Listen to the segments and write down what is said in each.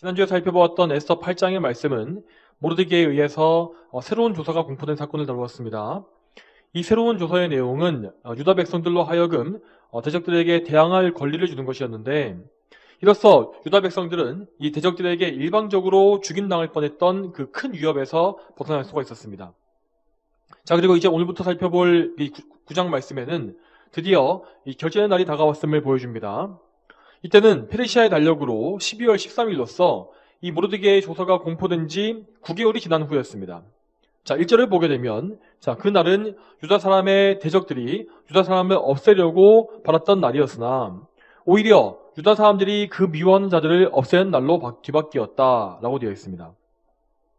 지난주에 살펴보았던 에스터 8장의 말씀은 모르드게에 의해서 어, 새로운 조서가 공포된 사건을 다루었습니다. 이 새로운 조서의 내용은 어, 유다 백성들로 하여금 어, 대적들에게 대항할 권리를 주는 것이었는데 이로써 유다 백성들은 이 대적들에게 일방적으로 죽임당할 뻔했던 그 큰 위협에서 벗어날 수가 있었습니다. 자 그리고 이제 오늘부터 살펴볼 이 구- 구장 말씀에는 드디어 이 결전의 날이 다가왔음을 보여줍니다. 이때는 페르시아의 달력으로 12월 13일로서 이 모르드게의 조서가 공포된 지 9개월이 지난 후였습니다. 자, 1절을 보게 되면 자, 그날은 유다 사람의 대적들이 유다 사람을 없애려고 받았던 날이었으나 오히려 유다 사람들이 그 미워하는 자들을 없애는 날로 바- 뒤바뀌었다라고 되어 있습니다.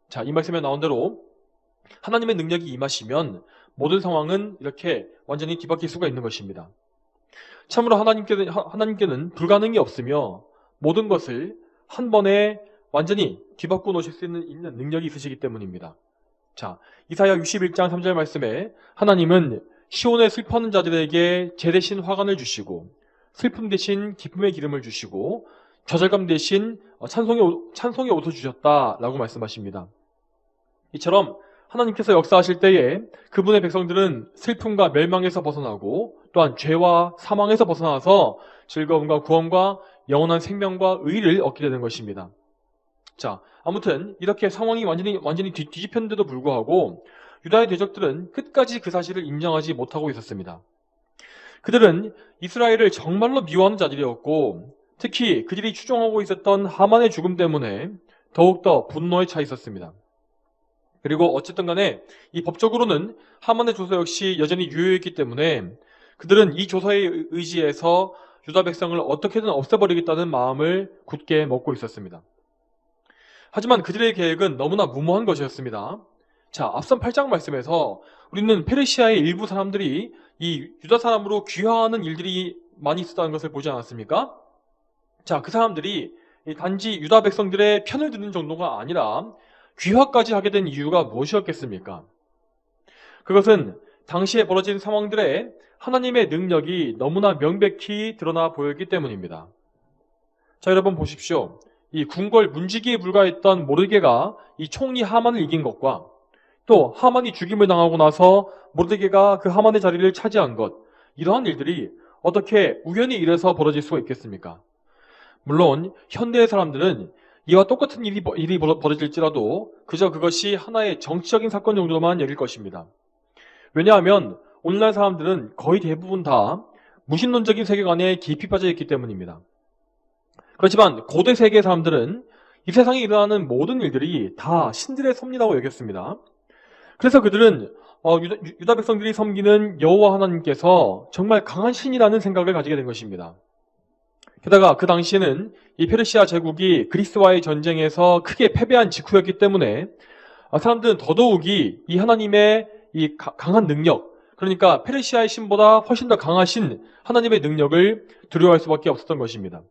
자, 이 말씀에 나온 대로 하나님의 능력이 임하시면 모든 상황은 이렇게 완전히 뒤바뀔 수가 있는 것입니다. 참으로 하나님께는, 하- 하나님께는 불가능이 없으며 모든 것을 한 번에 완전히 뒤바꿔 놓으실 수 있는, 있는 능력이 있으시기 때문입니다. 자, 이사야 61장 3절 말씀에 하나님은 시온에 슬퍼하는 자들에게 제 대신 화관을 주시고 슬픔 대신 기쁨의 기름을 주시고 좌절감 대신 어, 찬송의, 옷- 찬송의 옷을 주셨다라고 말씀하십니다. 이처럼 하나님께서 역사하실 때에 그분의 백성들은 슬픔과 멸망에서 벗어나고 또한 죄와 사망에서 벗어나서 즐거움과 구원과 영원한 생명과 의를 얻게 되는 것입니다. 자, 아무튼 이렇게 상황이 완전히 완전히 뒤, 뒤집혔는데도 불구하고 유다의 대적들은 끝까지 그 사실을 인정하지 못하고 있었습니다. 그들은 이스라엘을 정말로 미워하는 자들이었고 특히 그들이 추종하고 있었던 하만의 죽음 때문에 더욱더 분노에 차 있었습니다. 그리고 어쨌든 간에 이 법적으로는 하만의 조서 역시 여전히 유효했기 때문에 그들은 이 조서에 의지해서 유다 백성을 어떻게든 없애버리겠다는 마음을 굳게 먹고 있었습니다. 하지만 그들의 계획은 너무나 무모한 것이었습니다. 자, 앞선 8장 말씀에서 우리는 페르시아의 일부 사람들이 이 유다 사람으로 귀화하는 일들이 많이 있었다는 것을 보지 않았습니까? 자, 그 사람들이 이 단지 유다 백성들의 편을 드는 정도가 아니라 귀화까지 하게 된 이유가 무엇이었겠습니까? 그것은 당시에 벌어진 상황들에 하나님의 능력이 너무나 명백히 드러나 보였기 때문입니다. 자, 여러분 보십시오. 이 궁궐 문지기에 불과했던 모르게가 이 총리 하만을 이긴 것과 또 하만이 죽임을 당하고 나서 모르게가 그 하만의 자리를 차지한 것 이러한 일들이 어떻게 우연히 이래서 벌어질 수가 있겠습니까? 물론 현대의 사람들은 이와 똑같은 일이, 벌- 일이 벌어- 벌어질지라도 그저 그것이 하나의 정치적인 사건 정도만 여길 것입니다. 왜냐하면 오늘날 사람들은 거의 대부분 다 무신론적인 세계관에 깊이 빠져 있기 때문입니다. 그렇지만 고대 세계 사람들은 이 세상에 일어나는 모든 일들이 다 신들의 섭리라고 여겼습니다. 그래서 그들은 어, 유다, 백성들이 섬기는 여호와 하나님께서 정말 강한 신이라는 생각을 가지게 된 것입니다. 게다가 그 당시에는 이 페르시아 제국이 그리스와의 전쟁에서 크게 패배한 직후였기 때문에 아, 사람들은 더더욱이 이 하나님의 이 가- 강한 능력, 그러니까 페르시아의 신보다 훨씬 더 강하신 하나님의 능력을 두려워할 수밖에 없었던 것입니다.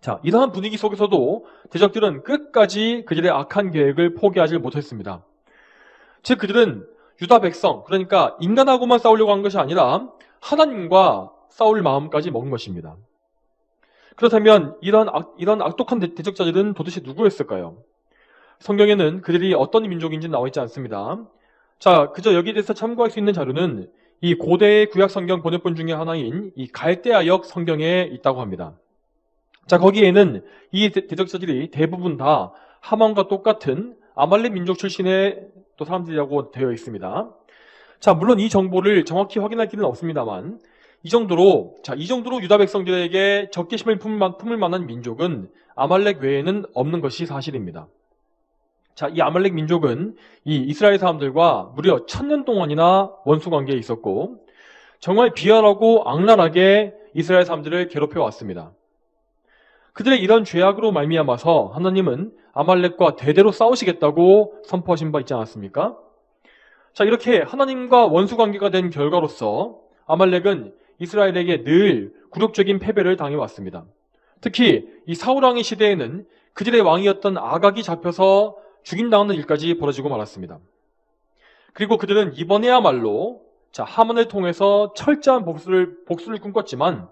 자, 이러한 분위기 속에서도 대적들은 끝까지 그들의 악한 계획을 포기하지 못했습니다. 즉, 그들은 유다 백성, 그러니까 인간하고만 싸우려고 한 것이 아니라 하나님과 싸울 마음까지 먹은 것입니다. 그렇다면 이런 악, 이런 악독한 대- 대적자들은 도대체 누구였을까요? 성경에는 그들이 어떤 민족인지 나와 있지 않습니다. 자, 그저 여기에 대해서 참고할 수 있는 자료는 이 고대의 구약 성경 번역본 중에 하나인 이 갈대아역 성경에 있다고 합니다. 자, 거기에는 이 대- 대적자들이 대부분 다 하만과 똑같은 아말렉 민족 출신의 또 사람들이라고 되어 있습니다. 자, 물론 이 정보를 정확히 확인할 길은 없습니다만 이 정도로 자, 이 정도로 유다 백성들에게 적개심을 품을 만한 민족은 아말렉 외에는 없는 것이 사실입니다. 자, 이 아말렉 민족은 이 이스라엘 사람들과 무려 천년 동안이나 원수 관계에 있었고 정말 비열하고 악랄하게 이스라엘 사람들을 괴롭혀 왔습니다. 그들의 이런 죄악으로 말미암아서 하나님은 아말렉과 대대로 싸우시겠다고 선포하신 바 있지 않았습니까? 자, 이렇게 하나님과 원수 관계가 된 결과로서 아말렉은 이스라엘에게 늘 굴욕적인 패배를 당해왔습니다. 특히 이 사울 왕의 시대에는 그들의 왕이었던 아각이 잡혀서 죽임당하는 일까지 벌어지고 말았습니다. 그리고 그들은 이번에야말로 자, 하만을 통해서 철저한 복수를, 복수를 꿈꿨지만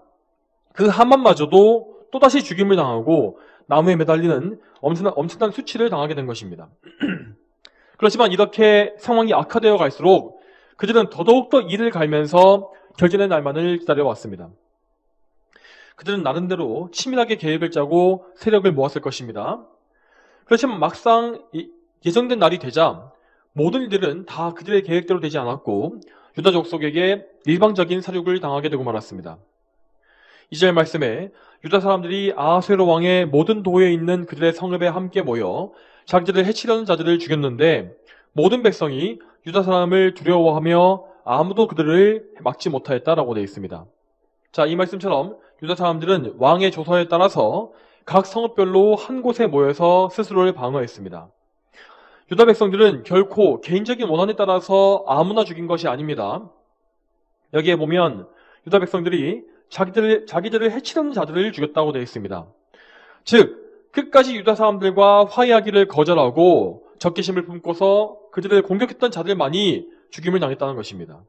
그 하만마저도 또다시 죽임을 당하고 나무에 매달리는 엄청난, 엄청난 수치를 당하게 된 것입니다. 그렇지만 이렇게 상황이 악화되어 갈수록 그들은 더더욱더 이를 갈면서 결전의 날만을 기다려왔습니다. 그들은 나름대로 치밀하게 계획을 짜고 세력을 모았을 것입니다. 그렇지만 막상 이- 예정된 날이 되자 모든 일들은 다 그들의 계획대로 되지 않았고 유다 족속에게 일방적인 사륙을 당하게 되고 말았습니다. 이절 말씀에 유다 사람들이 아하스웨로 왕의 모든 도에 있는 그들의 성읍에 함께 모여 자기들을 해치려는 자들을 죽였는데 모든 백성이 유다 사람을 두려워하며 아무도 그들을 막지 못하였다라고 되어 있습니다. 자, 이 말씀처럼 유다 사람들은 왕의 조서에 따라서 각 성읍별로 한 곳에 모여서 스스로를 방어했습니다. 유다 백성들은 결코 개인적인 원한에 따라서 아무나 죽인 것이 아닙니다. 여기에 보면 유다 백성들이 자기들을, 자기들을 해치려는 자들을 죽였다고 되어 있습니다. 즉, 끝까지 유다 사람들과 화해하기를 거절하고 적개심을 품고서 그들을 공격했던 자들만이 죽임을 당했다는 것입니다.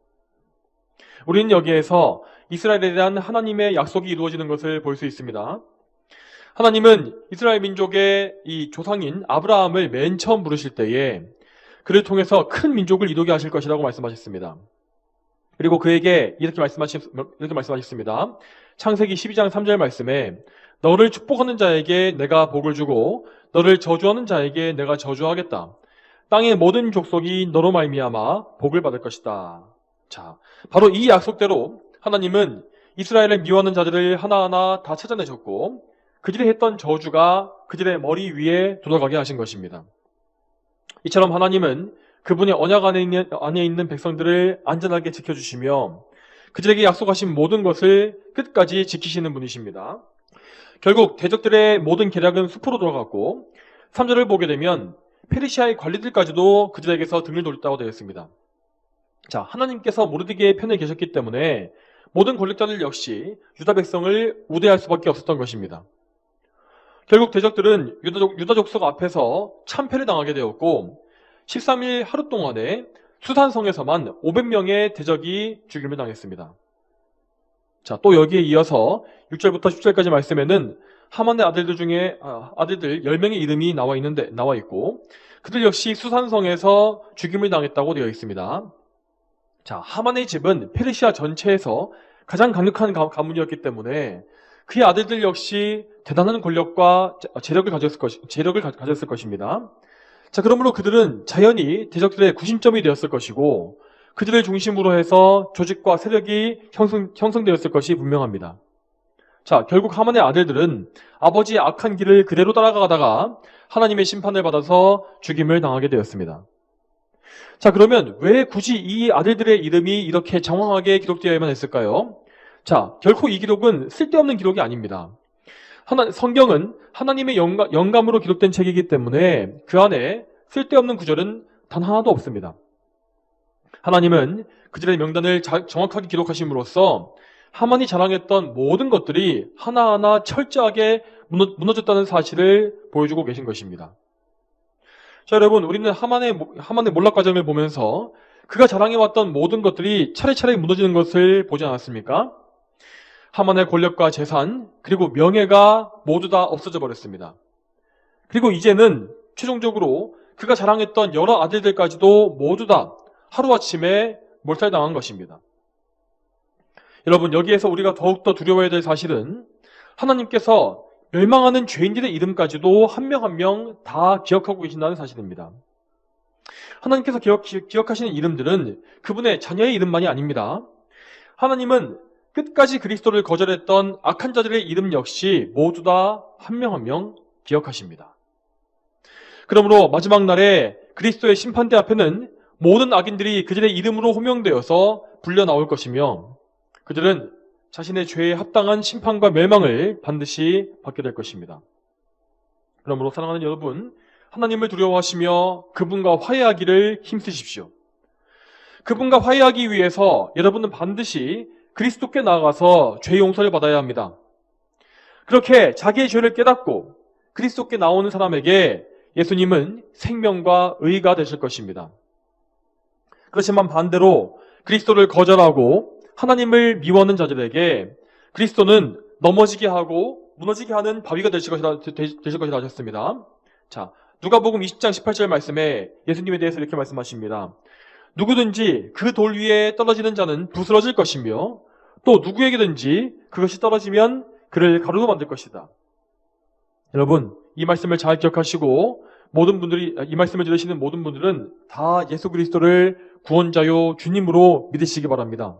우리는 여기에서 이스라엘에 대한 하나님의 약속이 이루어지는 것을 볼 수 있습니다. 하나님은 이스라엘 민족의 이 조상인 아브라함을 맨 처음 부르실 때에 그를 통해서 큰 민족을 이루게 하실 것이라고 말씀하셨습니다. 그리고 그에게 이렇게 말씀하셨, 이렇게 말씀하셨습니다. 창세기 12장 3절 말씀에 너를 축복하는 자에게 내가 복을 주고 너를 저주하는 자에게 내가 저주하겠다. 땅의 모든 족속이 너로 말미암아 복을 받을 것이다. 자, 바로 이 약속대로 하나님은 이스라엘을 미워하는 자들을 하나하나 다 찾아내셨고 그들이 했던 저주가 그들의 머리 위에 돌아가게 하신 것입니다. 이처럼 하나님은 그분의 언약 안에 있는, 안에 있는 백성들을 안전하게 지켜주시며 그들에게 약속하신 모든 것을 끝까지 지키시는 분이십니다. 결국 대적들의 모든 계략은 숲으로 돌아갔고 3절을 보게 되면 페르시아의 관리들까지도 그들에게서 등을 돌렸다고 되어 있습니다. 자, 하나님께서 모르드게의 편에 계셨기 때문에 모든 권력자들 역시 유다 백성을 우대할 수밖에 없었던 것입니다. 결국 대적들은 유다족, 유다족속 앞에서 참패를 당하게 되었고 13일 하루 동안에 수산성에서만 500명의 대적이 죽임을 당했습니다. 자, 또 여기에 이어서 6절부터 10절까지 말씀에는 하만의 아들들 중에 아, 아들들 10명의 이름이 나와 있는데 나와 있고 그들 역시 수산성에서 죽임을 당했다고 되어 있습니다. 자, 하만의 집은 페르시아 전체에서 가장 강력한 가- 가문이었기 때문에 그의 아들들 역시 대단한 권력과 재력을 가졌을 것, 재력을 가- 가졌을 것입니다. 자, 그러므로 그들은 자연히 대적들의 구심점이 되었을 것이고 그들을 중심으로 해서 조직과 세력이 형성, 형성되었을 것이 분명합니다. 자, 결국 하만의 아들들은 아버지의 악한 길을 그대로 따라가다가 하나님의 심판을 받아서 죽임을 당하게 되었습니다. 자, 그러면 왜 굳이 이 아들들의 이름이 이렇게 장황하게 기록되어야만 했을까요? 자, 결코 이 기록은 쓸데없는 기록이 아닙니다. 하나, 성경은 하나님의 영감, 영감으로 기록된 책이기 때문에 그 안에 쓸데없는 구절은 단 하나도 없습니다. 하나님은 그들의 명단을 자- 정확하게 기록하심으로써 하만이 자랑했던 모든 것들이 하나하나 철저하게 무너, 무너졌다는 사실을 보여주고 계신 것입니다. 자, 여러분, 우리는 하만의, 모- 하만의 몰락 과정을 보면서 그가 자랑해왔던 모든 것들이 차례차례 무너지는 것을 보지 않았습니까? 하만의 권력과 재산, 그리고 명예가 모두 다 없어져 버렸습니다. 그리고 이제는 최종적으로 그가 자랑했던 여러 아들들까지도 모두 다 하루아침에 몰살당한 것입니다. 여러분, 여기에서 우리가 더욱더 두려워해야 될 사실은 하나님께서 멸망하는 죄인들의 이름까지도 한 명 한 명 다 기억하고 계신다는 사실입니다. 하나님께서 기억, 기억하시는 이름들은 그분의 자녀의 이름만이 아닙니다. 하나님은 끝까지 그리스도를 거절했던 악한 자들의 이름 역시 모두 다 한 명 한 명 기억하십니다. 그러므로 마지막 날에 그리스도의 심판대 앞에는 모든 악인들이 그들의 이름으로 호명되어서 불려 나올 것이며 그들은 자신의 죄에 합당한 심판과 멸망을 반드시 받게 될 것입니다. 그러므로 사랑하는 여러분, 하나님을 두려워하시며 그분과 화해하기를 힘쓰십시오. 그분과 화해하기 위해서 여러분은 반드시 그리스도께 나아가서 죄 용서를 받아야 합니다. 그렇게 자기의 죄를 깨닫고 그리스도께 나오는 사람에게 예수님은 생명과 의가 되실 것입니다. 그렇지만 반대로 그리스도를 거절하고 하나님을 미워하는 자들에게 그리스도는 넘어지게 하고 무너지게 하는 바위가 되실 것이라, 되- 되실 것이라 하셨습니다. 자, 누가복음 20장 18절 말씀에 예수님에 대해서 이렇게 말씀하십니다. 누구든지 그 돌 위에 떨어지는 자는 부스러질 것이며 또 누구에게든지 그것이 떨어지면 그를 가루로 만들 것이다. 여러분, 이 말씀을 잘 기억하시고 모든 분들이 이 말씀을 들으시는 모든 분들은 다 예수 그리스도를 구원자요 주님으로 믿으시기 바랍니다.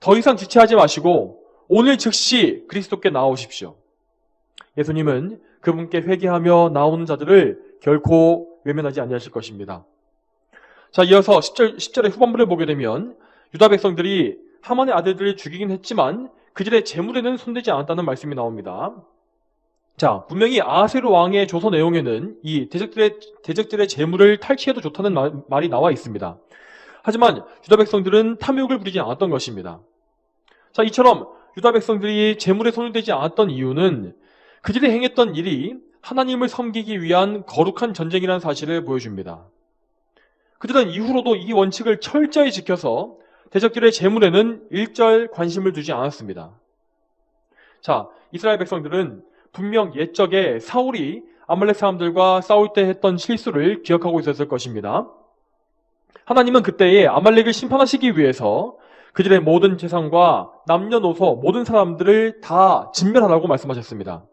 더 이상 지체하지 마시고 오늘 즉시 그리스도께 나오십시오. 예수님은 그분께 회개하며 나오는 자들을 결코 외면하지 아니하실 것입니다. 자, 이어서 10절, 10절의 후반부를 보게 되면 유다 백성들이 하만의 아들들을 죽이긴 했지만 그들의 재물에는 손대지 않았다는 말씀이 나옵니다. 자, 분명히 아하세로 왕의 조서 내용에는 이 대적들의, 대적들의 재물을 탈취해도 좋다는 말, 말이 나와 있습니다. 하지만 유다 백성들은 탐욕을 부리지 않았던 것입니다. 자, 이처럼 유다 백성들이 재물에 손을 대지 않았던 이유는 그들이 행했던 일이 하나님을 섬기기 위한 거룩한 전쟁이라는 사실을 보여줍니다. 그들은 이후로도 이 원칙을 철저히 지켜서 대적들의 재물에는 일절 관심을 두지 않았습니다. 자, 이스라엘 백성들은 분명 옛적에 사울이 아말렉 사람들과 싸울 때 했던 실수를 기억하고 있었을 것입니다. 하나님은 그때에 아말렉을 심판하시기 위해서 그들의 모든 재산과 남녀노소 모든 사람들을 다 진멸하라고 말씀하셨습니다.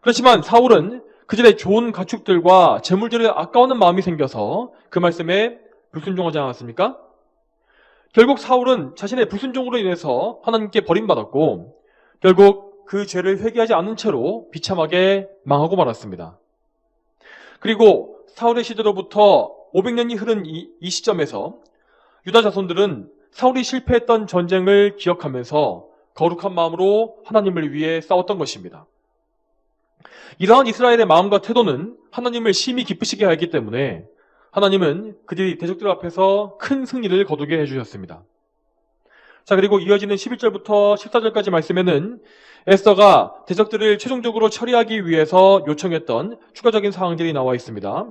그렇지만 사울은 그들의 좋은 가축들과 재물들을 아까워하는 마음이 생겨서 그 말씀에 불순종하지 않았습니까? 결국 사울은 자신의 불순종으로 인해서 하나님께 버림받았고 결국 그 죄를 회개하지 않은 채로 비참하게 망하고 말았습니다. 그리고 사울의 시대로부터 500년이 흐른 이, 이 시점에서 유다 자손들은 사울이 실패했던 전쟁을 기억하면서 거룩한 마음으로 하나님을 위해 싸웠던 것입니다. 이러한 이스라엘의 마음과 태도는 하나님을 심히 기쁘시게 하기 때문에 하나님은 그들이 대적들 앞에서 큰 승리를 거두게 해주셨습니다. 자, 그리고 이어지는 11절부터 14절까지 말씀에는 에스더가 대적들을 최종적으로 처리하기 위해서 요청했던 추가적인 사항들이 나와 있습니다.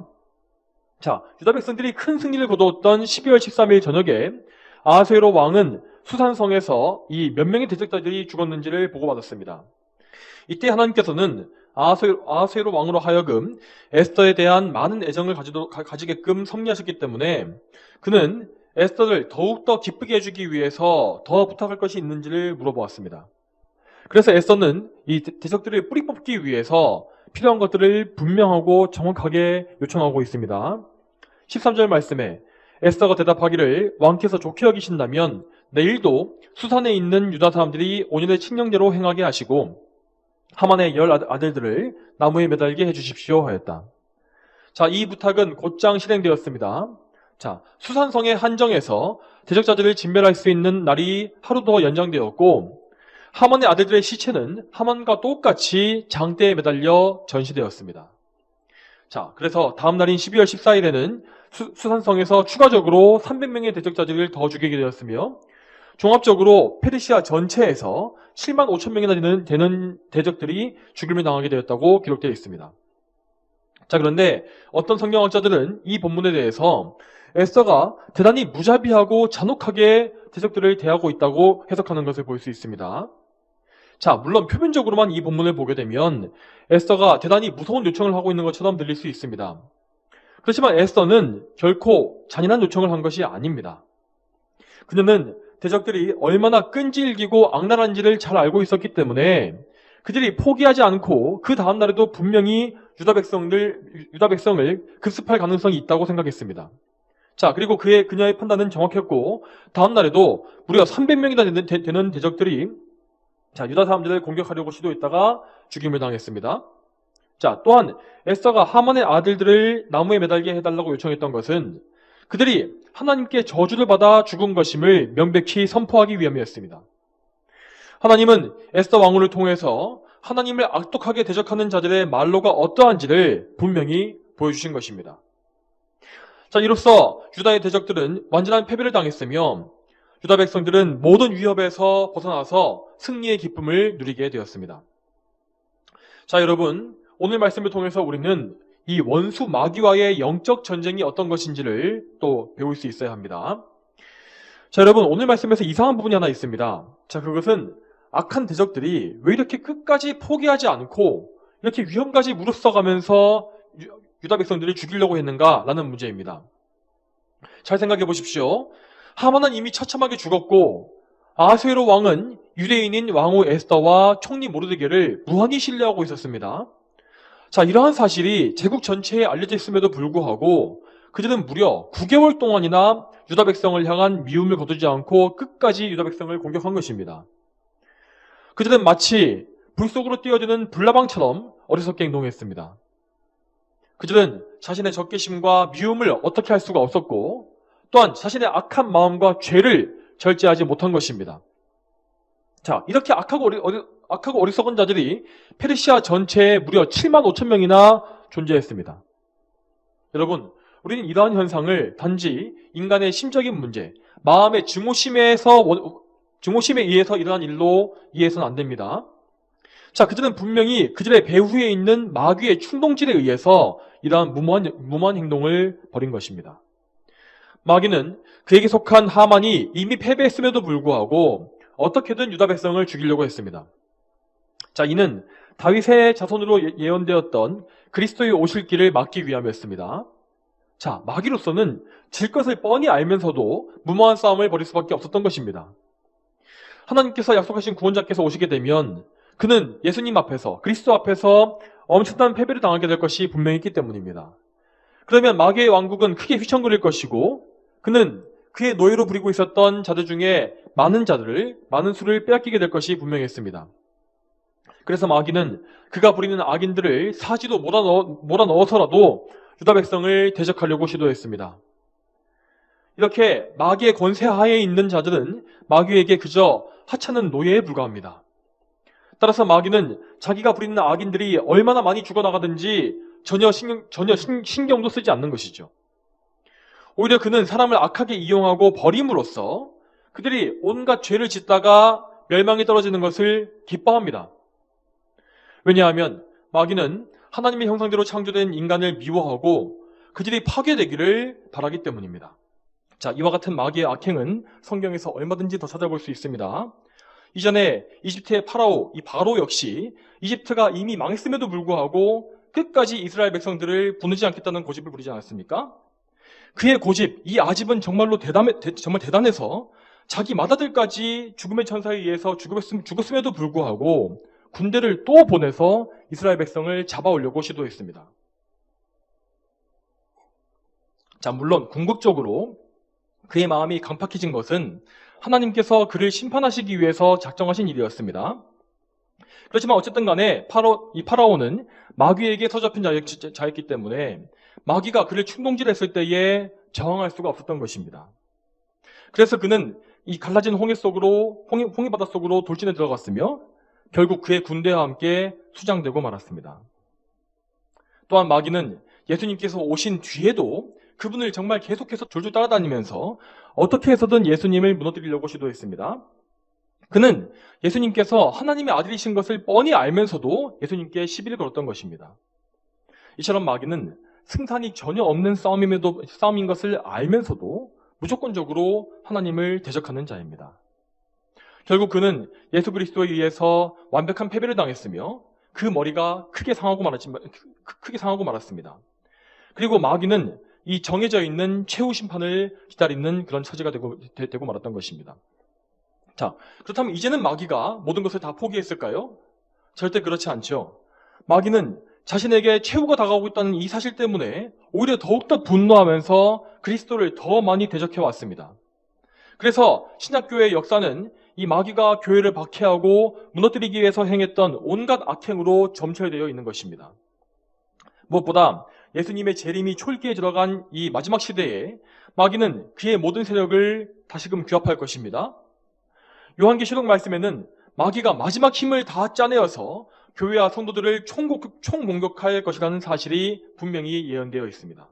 자, 유다 백성들이 큰 승리를 거두었던 12월 13일 저녁에 아하수에로 왕은 수산성에서 이 몇 명의 대적자들이 죽었는지를 보고받았습니다. 이때 하나님께서는 아하수에로 왕으로 하여금 에스더에 대한 많은 애정을 가지도, 가, 가지게끔 섭리하셨기 때문에 그는 에스더를 더욱더 기쁘게 해주기 위해서 더 부탁할 것이 있는지를 물어보았습니다. 그래서 에스더는 이 대적들을 뿌리 뽑기 위해서 필요한 것들을 분명하고 정확하게 요청하고 있습니다. 13절 말씀에 에스더가 대답하기를 왕께서 좋게 여기신다면 내일도 수산에 있는 유다 사람들이 온연의 칙령대로 행하게 하시고 하만의 열 아들들을 나무에 매달게 해주십시오 하였다. 자, 이 부탁은 곧장 실행되었습니다. 자, 수산성의 한정에서 대적자들을 진멸할 수 있는 날이 하루 더 연장되었고 하만의 아들들의 시체는 하만과 똑같이 장대에 매달려 전시되었습니다. 자, 그래서 다음 날인 12월 14일에는 수, 수산성에서 추가적으로 300명의 대적자들을 더 죽이게 되었으며 종합적으로 페르시아 전체에서 7만 5천 명이나 되는, 되는 대적들이 죽임을 당하게 되었다고 기록되어 있습니다. 자, 그런데 어떤 성경학자들은 이 본문에 대해서 에스더가 대단히 무자비하고 잔혹하게 대적들을 대하고 있다고 해석하는 것을 볼 수 있습니다. 자, 물론 표면적으로만 이 본문을 보게 되면 에스더가 대단히 무서운 요청을 하고 있는 것처럼 들릴 수 있습니다. 그렇지만 에스더는 결코 잔인한 요청을 한 것이 아닙니다. 그녀는 대적들이 얼마나 끈질기고 악랄한지를 잘 알고 있었기 때문에 그들이 포기하지 않고 그 다음 날에도 분명히 유다 백성들 유다 백성을 급습할 가능성이 있다고 생각했습니다. 자, 그리고 그의 그녀의 판단은 정확했고 다음 날에도 무려 300명이나 되는, 되는 대적들이 자, 유다 사람들을 공격하려고 시도했다가 죽임을 당했습니다. 자, 또한 에스더가 하만의 아들들을 나무에 매달게 해달라고 요청했던 것은 그들이 하나님께 저주를 받아 죽은 것임을 명백히 선포하기 위함이었습니다. 하나님은 에스더 왕후를 통해서 하나님을 악독하게 대적하는 자들의 말로가 어떠한지를 분명히 보여주신 것입니다. 자, 이로써 유다의 대적들은 완전한 패배를 당했으며 유다 백성들은 모든 위협에서 벗어나서 승리의 기쁨을 누리게 되었습니다. 자, 여러분, 오늘 말씀을 통해서 우리는 이 원수 마귀와의 영적 전쟁이 어떤 것인지를 또 배울 수 있어야 합니다. 자, 여러분, 오늘 말씀에서 이상한 부분이 하나 있습니다. 자, 그것은 악한 대적들이 왜 이렇게 끝까지 포기하지 않고 이렇게 위험까지 무릅써가면서 유- 유다 백성들을 죽이려고 했는가라는 문제입니다. 잘 생각해 보십시오. 하만은 이미 처참하게 죽었고 아세로 왕은 유대인인 왕후 에스더와 총리 모르드게를 무한히 신뢰하고 있었습니다. 자, 이러한 사실이 제국 전체에 알려져 있음에도 불구하고 그들은 무려 9개월 동안이나 유다 백성을 향한 미움을 거두지 않고 끝까지 유다 백성을 공격한 것입니다. 그들은 마치 불 속으로 뛰어드는 불나방처럼 어리석게 행동했습니다. 그들은 자신의 적개심과 미움을 어떻게 할 수가 없었고 또한 자신의 악한 마음과 죄를 절제하지 못한 것입니다. 자, 이렇게 악하고 어리, 어리- 악하고 어리석은 자들이 페르시아 전체에 무려 7만 5천 명이나 존재했습니다. 여러분, 우리는 이러한 현상을 단지 인간의 심적인 문제, 마음의 증오심에서 원- 증오심에 의해서 일어난 일로 이해해서는 안 됩니다. 자, 그들은 분명히 그들의 배후에 있는 마귀의 충동질에 의해서 이러한 무모한, 무모한 행동을 벌인 것입니다. 마귀는 그에게 속한 하만이 이미 패배했음에도 불구하고 어떻게든 유다 백성을 죽이려고 했습니다. 자, 이는 다윗의 자손으로 예- 예언되었던 그리스도의 오실 길을 막기 위함이었습니다. 자, 마귀로서는 질 것을 뻔히 알면서도 무모한 싸움을 벌일 수밖에 없었던 것입니다. 하나님께서 약속하신 구원자께서 오시게 되면 그는 예수님 앞에서 그리스도 앞에서 엄청난 패배를 당하게 될 것이 분명히 있기 때문입니다. 그러면 마귀의 왕국은 크게 휘청거릴 것이고 그는 그의 노예로 부리고 있었던 자들 중에 많은 자들을 많은 수를 빼앗기게 될 것이 분명했습니다. 그래서 마귀는 그가 부리는 악인들을 사지도 몰아넣어, 몰아넣어서라도 유다 백성을 대적하려고 시도했습니다. 이렇게 마귀의 권세 하에 있는 자들은 마귀에게 그저 하찮은 노예에 불과합니다. 따라서 마귀는 자기가 부리는 악인들이 얼마나 많이 죽어나가든지 전혀 신경, 전혀 신- 신경도 쓰지 않는 것이죠. 오히려 그는 사람을 악하게 이용하고 버림으로써 그들이 온갖 죄를 짓다가 멸망에 떨어지는 것을 기뻐합니다. 왜냐하면 마귀는 하나님의 형상대로 창조된 인간을 미워하고 그들이 파괴되기를 바라기 때문입니다. 자, 이와 같은 마귀의 악행은 성경에서 얼마든지 더 찾아볼 수 있습니다. 이전에 이집트의 파라오, 이 바로 역시 이집트가 이미 망했음에도 불구하고 끝까지 이스라엘 백성들을 부르지 않겠다는 고집을 부리지 않았습니까? 그의 고집, 이 아집은 정말로 대담해, 대- 정말 대단해서 자기 맏아들까지 죽음의 천사에 의해서 죽었음, 죽었음에도 불구하고 군대를 또 보내서 이스라엘 백성을 잡아오려고 시도했습니다. 자, 물론 궁극적으로 그의 마음이 강팍해진 것은 하나님께서 그를 심판하시기 위해서 작정하신 일이었습니다. 그렇지만 어쨌든 간에 파로, 이 파라오는 마귀에게 서잡힌 자였- 자였기 때문에 마귀가 그를 충동질했을 때에 저항할 수가 없었던 것입니다. 그래서 그는 이 갈라진 홍해 속으로 홍해, 홍해 바다 속으로 돌진해 들어갔으며 결국 그의 군대와 함께 수장되고 말았습니다. 또한 마귀는 예수님께서 오신 뒤에도 그분을 정말 계속해서 졸졸 따라다니면서 어떻게 해서든 예수님을 무너뜨리려고 시도했습니다. 그는 예수님께서 하나님의 아들이신 것을 뻔히 알면서도 예수님께 시비를 걸었던 것입니다. 이처럼 마귀는 승산이 전혀 없는 싸움임에도, 싸움인 것을 알면서도 무조건적으로 하나님을 대적하는 자입니다. 결국 그는 예수 그리스도에 의해서 완벽한 패배를 당했으며 그 머리가 크게 상하고 말았지, 크- 크게 상하고 말았습니다. 그리고 마귀는 이 정해져 있는 최후 심판을 기다리는 그런 처지가 되고, 되, 고 말았던 것입니다. 자, 그렇다면 이제는 마귀가 모든 것을 다 포기했을까요? 절대 그렇지 않죠. 마귀는 자신에게 최후가 다가오고 있다는 이 사실 때문에 오히려 더욱더 분노하면서 그리스도를 더 많이 대적해 왔습니다. 그래서 신약교회의 역사는 이 마귀가 교회를 박해하고 무너뜨리기 위해서 행했던 온갖 악행으로 점철되어 있는 것입니다. 무엇보다 예수님의 재림이 촐기에 들어간 이 마지막 시대에 마귀는 그의 모든 세력을 다시금 규합할 것입니다. 요한계시록 말씀에는 마귀가 마지막 힘을 다 짜내어서 교회와 성도들을 총공, 총공격할 것이라는 사실이 분명히 예언되어 있습니다.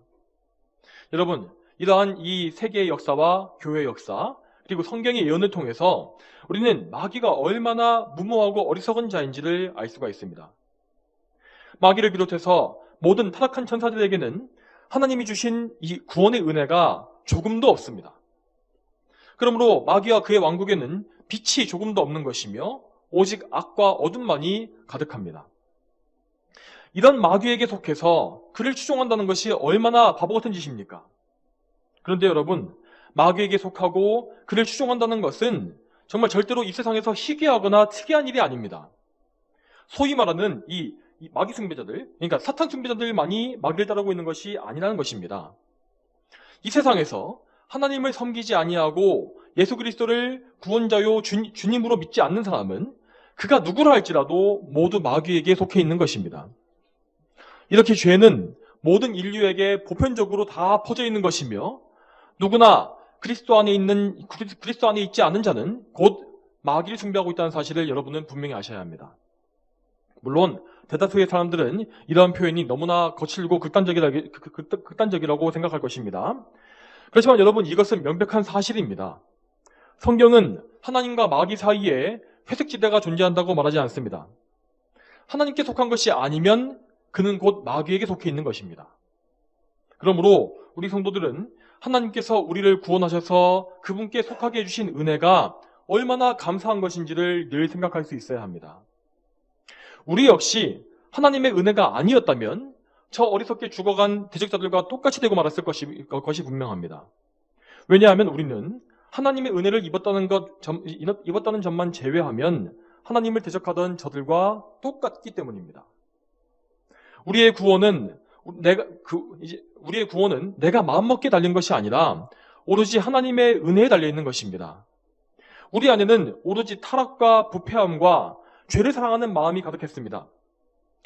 여러분, 이러한 이 세계의 역사와 교회의 역사, 그리고 성경의 예언을 통해서 우리는 마귀가 얼마나 무모하고 어리석은 자인지를 알 수가 있습니다. 마귀를 비롯해서 모든 타락한 천사들에게는 하나님이 주신 이 구원의 은혜가 조금도 없습니다. 그러므로 마귀와 그의 왕국에는 빛이 조금도 없는 것이며 오직 악과 어둠만이 가득합니다. 이런 마귀에게 속해서 그를 추종한다는 것이 얼마나 바보 같은 짓입니까? 그런데 여러분, 마귀에게 속하고 그를 추종한다는 것은 정말 절대로 이 세상에서 희귀하거나 특이한 일이 아닙니다. 소위 말하는 이, 이 마귀 숭배자들, 그러니까 사탄 숭배자들만이 마귀를 따르고 있는 것이 아니라는 것입니다. 이 세상에서 하나님을 섬기지 아니하고 예수 그리스도를 구원자요 주, 주님으로 믿지 않는 사람은 그가 누구라 할지라도 모두 마귀에게 속해 있는 것입니다. 이렇게 죄는 모든 인류에게 보편적으로 다 퍼져 있는 것이며 누구나 그리스도 안에 있는 그리- 그리스도 안에 있지 않은 자는 곧 마귀를 숭배하고 있다는 사실을 여러분은 분명히 아셔야 합니다. 물론 대다수의 사람들은 이러한 표현이 너무나 거칠고 극단적이라, 극단적이라고 생각할 것입니다. 그렇지만 여러분 이것은 명백한 사실입니다. 성경은 하나님과 마귀 사이에 회색지대가 존재한다고 말하지 않습니다. 하나님께 속한 것이 아니면 그는 곧 마귀에게 속해 있는 것입니다. 그러므로 우리 성도들은 하나님께서 우리를 구원하셔서 그분께 속하게 해주신 은혜가 얼마나 감사한 것인지를 늘 생각할 수 있어야 합니다. 우리 역시 하나님의 은혜가 아니었다면 저 어리석게 죽어간 대적자들과 똑같이 되고 말았을 것이, 것이 분명합니다. 왜냐하면 우리는 하나님의 은혜를 입었다는 것, 점- 입었다는 점만 제외하면 하나님을 대적하던 저들과 똑같기 때문입니다. 우리의 구원은 내가 그 이제 우리의 구원은 내가 마음먹기에 달린 것이 아니라 오로지 하나님의 은혜에 달려 있는 것입니다. 우리 안에는 오로지 타락과 부패함과 죄를 사랑하는 마음이 가득했습니다.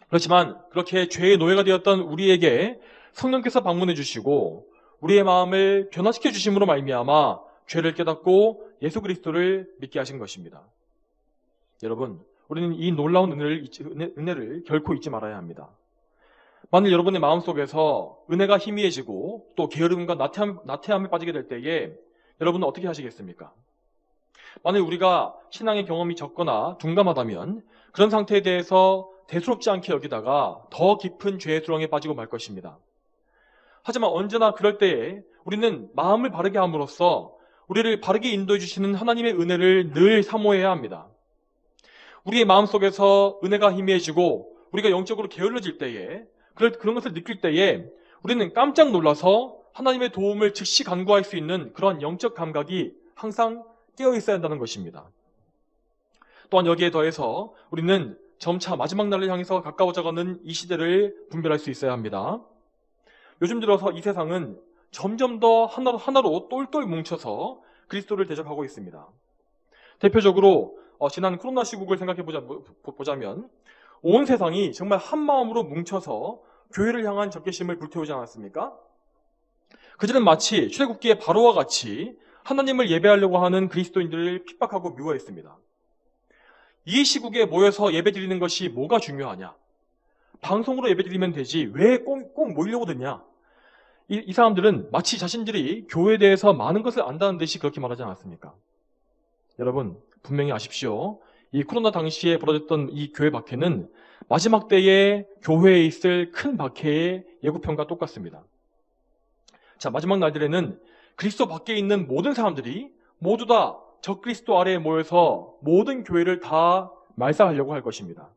그렇지만 그렇게 죄의 노예가 되었던 우리에게 성령께서 방문해 주시고 우리의 마음을 변화시켜 주심으로 말미암아 죄를 깨닫고 예수 그리스도를 믿게 하신 것입니다. 여러분, 우리는 이 놀라운 은혜를, 은혜를 결코 잊지 말아야 합니다. 만일 여러분의 마음속에서 은혜가 희미해지고 또 게으름과 나태함, 나태함에 빠지게 될 때에 여러분은 어떻게 하시겠습니까? 만일 우리가 신앙의 경험이 적거나 둔감하다면 그런 상태에 대해서 대수롭지 않게 여기다가 더 깊은 죄의 수렁에 빠지고 말 것입니다. 하지만 언제나 그럴 때에 우리는 마음을 바르게 함으로써 우리를 바르게 인도해 주시는 하나님의 은혜를 늘 사모해야 합니다. 우리의 마음 속에서 은혜가 희미해지고 우리가 영적으로 게을러질 때에 그런 것을 느낄 때에 우리는 깜짝 놀라서 하나님의 도움을 즉시 간구할 수 있는 그런 영적 감각이 항상 깨어 있어야 한다는 것입니다. 또한 여기에 더해서 우리는 점차 마지막 날을 향해서 가까워져가는 이 시대를 분별할 수 있어야 합니다. 요즘 들어서 이 세상은 점점 더 하나로, 하나로 똘똘 뭉쳐서 그리스도를 대적하고 있습니다. 대표적으로 어, 지난 코로나 시국을 생각해 보자, 보자면 온 세상이 정말 한 마음으로 뭉쳐서 교회를 향한 적개심을 불태우지 않았습니까? 그들은 마치 출애굽기의 바로와 같이 하나님을 예배하려고 하는 그리스도인들을 핍박하고 미워했습니다. 이 시국에 모여서 예배드리는 것이 뭐가 중요하냐? 방송으로 예배드리면 되지 왜 꼭 꼭 모이려고 드냐? 이, 이 사람들은 마치 자신들이 교회에 대해서 많은 것을 안다는 듯이 그렇게 말하지 않았습니까? 여러분 분명히 아십시오. 이 코로나 당시에 벌어졌던 이 교회 박해는 마지막 때에 교회에 있을 큰 박해의 예고편과 똑같습니다. 자, 마지막 날들에는 그리스도 밖에 있는 모든 사람들이 모두 다 적그리스도 아래에 모여서 모든 교회를 다 말살하려고 할 것입니다.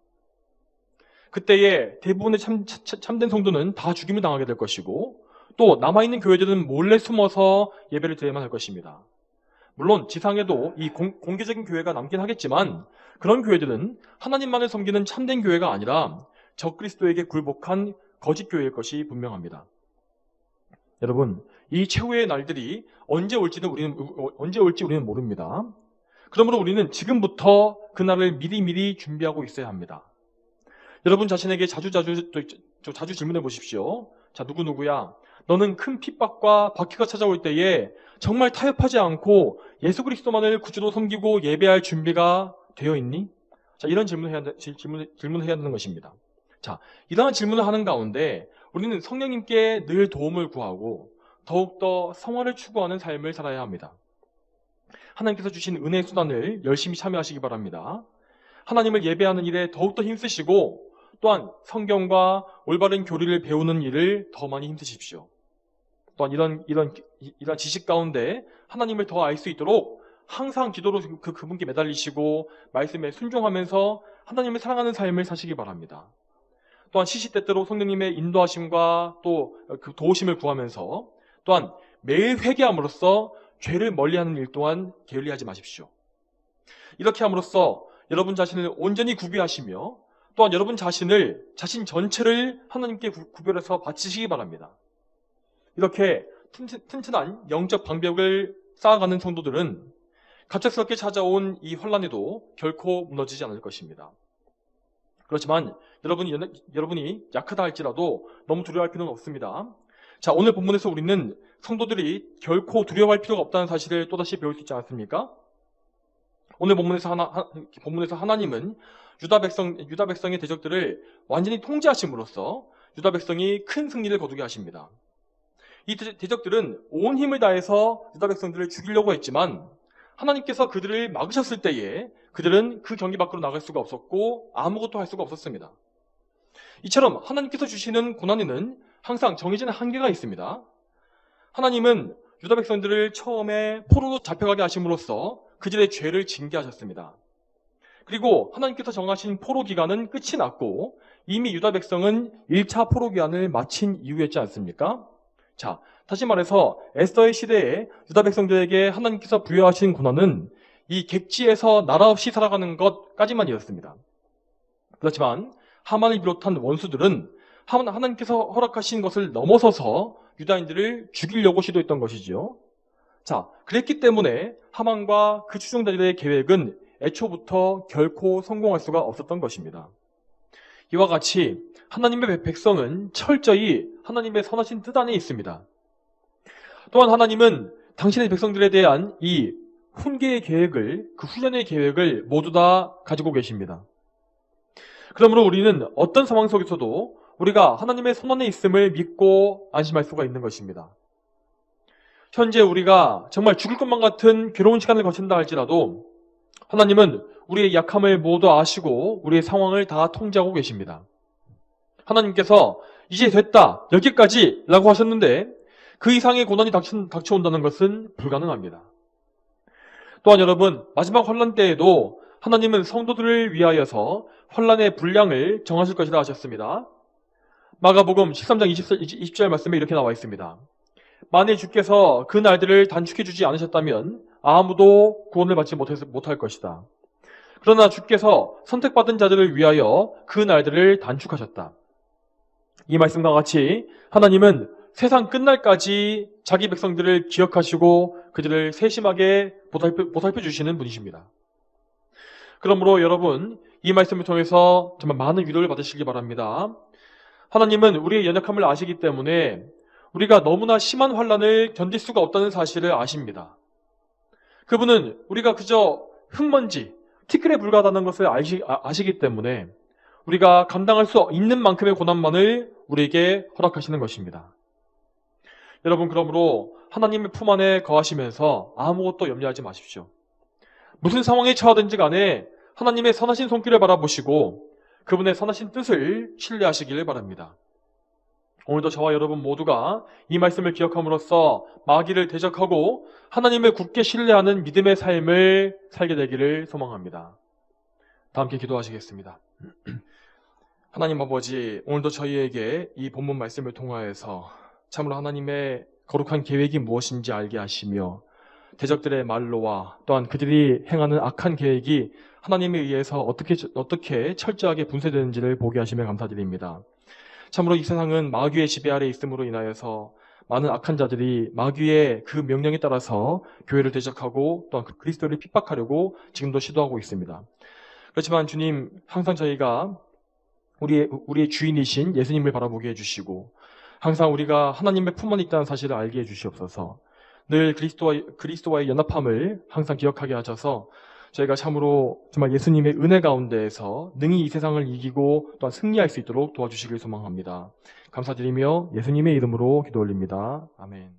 그때에 대부분의 참, 참, 된 성도는 다 죽임을 당하게 될 것이고 또 남아있는 교회들은 몰래 숨어서 예배를 드려야만 할 것입니다. 물론 지상에도 이 공, 공개적인 교회가 남긴 하겠지만 그런 교회들은 하나님만을 섬기는 참된 교회가 아니라 적그리스도에게 굴복한 거짓 교회일 것이 분명합니다. 여러분, 이 최후의 날들이 언제 올지는 우리는 언제 올지 우리는 모릅니다. 그러므로 우리는 지금부터 그날을 미리미리 준비하고 있어야 합니다. 여러분 자신에게 자주 자주 또 자주 질문해 보십시오. 자, 누구 누구야? 너는 큰 핍박과 박해가 찾아올 때에 정말 타협하지 않고 예수 그리스도만을 구주로 섬기고 예배할 준비가 되어 있니? 자, 이런 질문을 해야, 질문, 질문을 해야 하는 것입니다. 자, 이러한 질문을 하는 가운데 우리는 성령님께 늘 도움을 구하고 더욱더 성화를 추구하는 삶을 살아야 합니다. 하나님께서 주신 은혜의 수단을 열심히 참여하시기 바랍니다. 하나님을 예배하는 일에 더욱더 힘쓰시고 또한 성경과 올바른 교리를 배우는 일을 더 많이 힘쓰십시오. 또한 이런 이런 이런 지식 가운데 하나님을 더 알 수 있도록 항상 기도로 그 그분께 매달리시고 말씀에 순종하면서 하나님을 사랑하는 삶을 사시기 바랍니다. 또한 시시때때로 성령님의 인도하심과 또 그 도우심을 구하면서 또한 매일 회개함으로써 죄를 멀리하는 일 또한 게을리하지 마십시오. 이렇게 함으로써 여러분 자신을 온전히 구비하시며 또한 여러분 자신을 자신 전체를 하나님께 구- 구별해서 바치시기 바랍니다. 이렇게 튼튼- 튼튼한 영적 방벽을 쌓아가는 성도들은 갑작스럽게 찾아온 이 환란에도 결코 무너지지 않을 것입니다. 그렇지만 여러분이 연- 여러분이 약하다 할지라도 너무 두려워할 필요는 없습니다. 자, 오늘 본문에서 우리는 성도들이 결코 두려워할 필요가 없다는 사실을 또다시 배울 수 있지 않습니까? 오늘 본문에서 하나 하- 본문에서 하나님은 유다 백성 유다 백성의 대적들을 완전히 통제하심으로써 유다 백성이 큰 승리를 거두게 하십니다. 이 대- 대적들은 온 힘을 다해서 유다 백성들을 죽이려고 했지만 하나님께서 그들을 막으셨을 때에 그들은 그 경기 밖으로 나갈 수가 없었고 아무것도 할 수가 없었습니다. 이처럼 하나님께서 주시는 고난에는 항상 정해진 한계가 있습니다. 하나님은 유다 백성들을 처음에 포로로 잡혀가게 하심으로써 그들의 죄를 징계하셨습니다. 그리고 하나님께서 정하신 포로 기간은 끝이 났고 이미 유다 백성은 1차 포로 기간을 마친 이후였지 않습니까? 자, 다시 말해서 에스더의 시대에 유다 백성들에게 하나님께서 부여하신 고난은 이 객지에서 나라 없이 살아가는 것까지만이었습니다. 그렇지만 하만을 비롯한 원수들은 하나님께서 허락하신 것을 넘어서서 유다인들을 죽이려고 시도했던 것이지요. 자, 그랬기 때문에 하만과 그 추종자들의 계획은 애초부터 결코 성공할 수가 없었던 것입니다. 이와 같이 하나님의 백성은 철저히 하나님의 선하신 뜻 안에 있습니다. 또한 하나님은 당신의 백성들에 대한 이 훈계의 계획을, 그 훈련의 계획을 모두 다 가지고 계십니다. 그러므로 우리는 어떤 상황 속에서도 우리가 하나님의 손안에 있음을 믿고 안심할 수가 있는 것입니다. 현재 우리가 정말 죽을 것만 같은 괴로운 시간을 거친다 할지라도 하나님은 우리의 약함을 모두 아시고 우리의 상황을 다 통제하고 계십니다. 하나님께서 이제 됐다, 여기까지 라고 하셨는데 그 이상의 고난이 닥쳐, 닥쳐 온다는 것은 불가능합니다. 또한 여러분, 마지막 환란 때에도 하나님은 성도들을 위하여서 환란의 분량을 정하실 것이라 하셨습니다. 마가복음 13장 20, 20 절 말씀에 이렇게 나와 있습니다. 만일 주께서 그 날들을 단축해 주지 않으셨다면 아무도 구원을 받지 못할 것이다. 그러나 주께서 선택받은 자들을 위하여 그 날들을 단축하셨다. 이 말씀과 같이 하나님은 세상 끝날까지 자기 백성들을 기억하시고 그들을 세심하게 보살펴, 보살펴 주시는 분이십니다. 그러므로 여러분, 이 말씀을 통해서 정말 많은 위로를 받으시기 바랍니다. 하나님은 우리의 연약함을 아시기 때문에 우리가 너무나 심한 환란을 견딜 수가 없다는 사실을 아십니다. 그분은 우리가 그저 흙먼지, 티끌에 불과하다는 것을 아시, 아- 아시기 때문에 우리가 감당할 수 있는 만큼의 고난만을 우리에게 허락하시는 것입니다. 여러분, 그러므로 하나님의 품 안에 거하시면서 아무것도 염려하지 마십시오. 무슨 상황에 처하든지 간에 하나님의 선하신 손길을 바라보시고 그분의 선하신 뜻을 신뢰하시기를 바랍니다. 오늘도 저와 여러분 모두가 이 말씀을 기억함으로써 마귀를 대적하고 하나님을 굳게 신뢰하는 믿음의 삶을 살게 되기를 소망합니다. 다 함께 기도하시겠습니다. 하나님 아버지, 오늘도 저희에게 이 본문 말씀을 통하여서 참으로 하나님의 거룩한 계획이 무엇인지 알게 하시며 대적들의 말로와 또한 그들이 행하는 악한 계획이 하나님에 의해서 어떻게 어떻게 철저하게 분쇄되는지를 보게 하시며 감사드립니다. 참으로 이 세상은 마귀의 지배 아래 있음으로 인하여서 많은 악한 자들이 마귀의 그 명령에 따라서 교회를 대적하고 또한 그리스도를 핍박하려고 지금도 시도하고 있습니다. 그렇지만 주님 항상 저희가 우리의 우리의 주인이신 예수님을 바라보게 해주시고 항상 우리가 하나님의 품 안에 있다는 사실을 알게 해주시옵소서. 늘 그리스도와 그리스도와의 연합함을 항상 기억하게 하셔서 저희가 참으로 정말 예수님의 은혜 가운데에서 능히 이 세상을 이기고 또한 승리할 수 있도록 도와주시길 소망합니다. 감사드리며 예수님의 이름으로 기도 올립니다. 아멘.